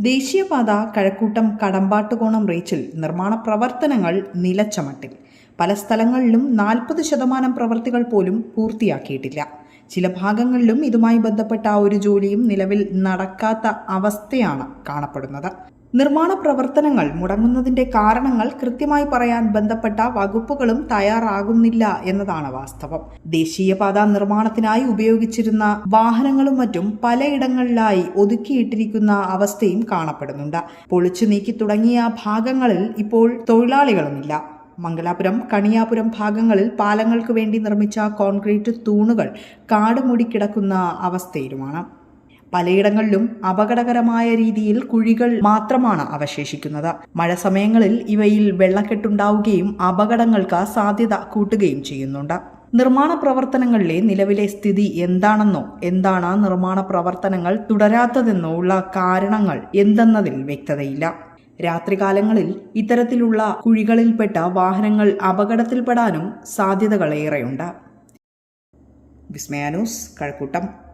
ദേശീയപാത കഴക്കൂട്ടം കടമ്പാട്ടുകോണം റീച്ചിൽ നിർമ്മാണ പ്രവർത്തനങ്ങൾ നിലച്ചമട്ടിൽ. പല സ്ഥലങ്ങളിലും നാൽപ്പത് ശതമാനം പ്രവൃത്തികൾ പോലും പൂർത്തിയാക്കിയിട്ടില്ല. ചില ഭാഗങ്ങളിലും ഇതുമായി ബന്ധപ്പെട്ട ഒരു ജോലിയും നിലവിൽ നടക്കാത്ത അവസ്ഥയാണ് കാണപ്പെടുന്നത്. നിർമ്മാണ പ്രവർത്തനങ്ങൾ മുടങ്ങുന്നതിന്റെ കാരണങ്ങൾ കൃത്യമായി പറയാൻ ബന്ധപ്പെട്ട വകുപ്പുകളും തയ്യാറാകുന്നില്ല എന്നതാണ് വാസ്തവം. ദേശീയപാത നിർമ്മാണത്തിനായി ഉപയോഗിച്ചിരുന്ന വാഹനങ്ങളും മറ്റും പലയിടങ്ങളിലായി ഒതുക്കിയിട്ടിരിക്കുന്ന അവസ്ഥയും കാണപ്പെടുന്നുണ്ട്. പൊളിച്ചു നീക്കി തുടങ്ങിയ ഭാഗങ്ങളിൽ ഇപ്പോൾ തൊഴിലാളികളുമില്ല. മംഗലാപുരം കണിയാപുരം ഭാഗങ്ങളിൽ പാലങ്ങൾക്ക് വേണ്ടി നിർമ്മിച്ച കോൺക്രീറ്റ് തൂണുകൾ കാട് മൂടിക്കിടക്കുന്ന അവസ്ഥയിലുമാണ്. പലയിടങ്ങളിലും അപകടകരമായ രീതിയിൽ കുഴികൾ മാത്രമാണ് അവശേഷിക്കുന്നത്. മഴ സമയങ്ങളിൽ ഇവയിൽ വെള്ളക്കെട്ടുണ്ടാവുകയും അപകടങ്ങൾക്ക് സാധ്യത കൂട്ടുകയും ചെയ്യുന്നുണ്ട്. നിർമ്മാണ പ്രവർത്തനങ്ങളിലെ നിലവിലെ സ്ഥിതി എന്താണെന്നോ എന്താണ് നിർമ്മാണ പ്രവർത്തനങ്ങൾ തുടരാത്തതെന്നോ ഉള്ള കാരണങ്ങൾ എന്തെന്നതിൽ വ്യക്തതയില്ല. രാത്രികാലങ്ങളിൽ ഇത്തരത്തിലുള്ള കുഴികളിൽപ്പെട്ട വാഹനങ്ങൾ അപകടത്തിൽപ്പെടാനും സാധ്യതകളേറെയുണ്ട്. വിസ്മയാനൂസ് കഴക്കൂട്ടം.